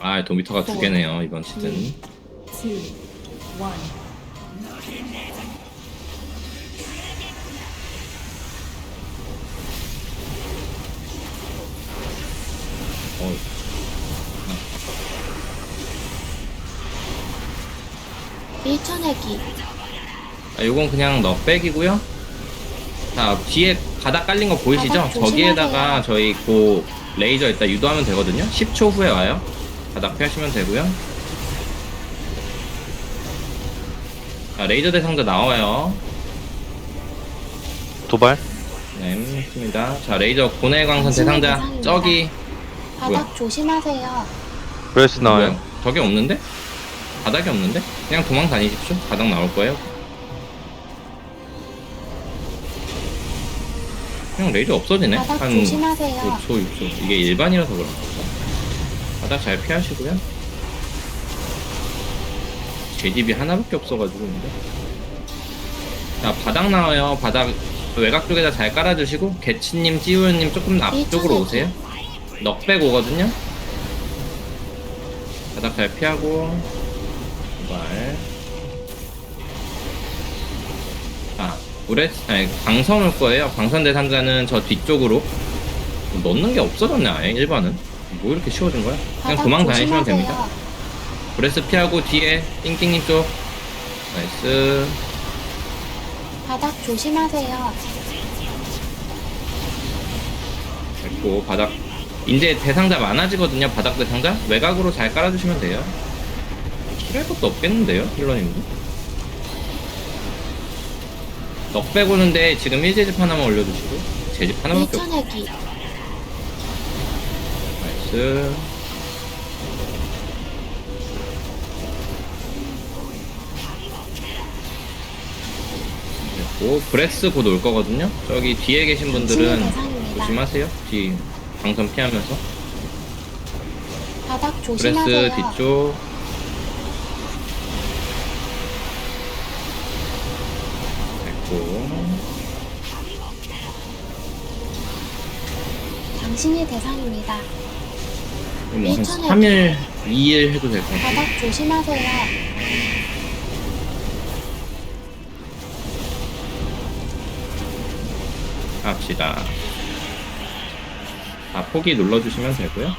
아 도미터가 두 개네요 이번 시즌 two, one. 어, 밀쳐내기 아, 요건 그냥 넉백이고요 자 뒤에 바닥 깔린 거 보이시죠? 바닥 조심하세요. 저기에다가 저희 그 레이저 일단 유도하면 되거든요 10초 후에 와요 바닥 피하시면 되고요 자 레이저 대상자 나와요 도발 네 했습니다 자 레이저 고뇌 광선 당신의 대상자 대상입니다. 저기 바닥 뭐야? 조심하세요 브레스 나와요 뭐야? 저게 없는데? 바닥이 없는데? 그냥 도망 다니십시오. 바닥 나올 거예요. 그냥 레이저 없어지네. 바닥 한 조심하세요 5초, 6초. 이게 일반이라서 그런 거죠. 바닥 잘 피하시고요. 제 집이 하나밖에 없어가지고, 근데. 자, 바닥 나와요. 바닥 외곽 쪽에다 잘 깔아주시고, 개치님, 찌우님 조금 앞쪽으로 오세요. 넉백 오거든요. 바닥 잘 피하고 도발 우레 아니 광선 올 거예요. 광선 대상자는 저 뒤쪽으로. 넣는 게 없어졌네 아예 일반은. 뭐 이렇게 쉬워진 거야? 그냥 도망 다니시면. 됩니다. 브레스 피하고 뒤에 띵띵님 쪽. 나이스. 바닥 조심하세요. 됐고 바닥. 이제 대상자 많아지거든요 바닥 대상자. 외곽으로 잘 깔아주시면 돼요. 필요할 것도 없겠는데요 힐러님도 넉백 오는데 지금 1제집 하나만 올려주시고 제집 하나밖에 없어 밀쳐내기 나이스. 됐고 브레스 곧 올 거거든요. 저기 뒤에 계신 분들은 대상입니다. 조심하세요. 뒤 방선 피하면서. 바닥 브레스 조심하세요. 뒤쪽 됐고 당신이 대상입니다. 일천에 3일 2일 해도 될 것 같아요 바닥 조심하세요. 합시다. 아 포기 눌러주시면 되고요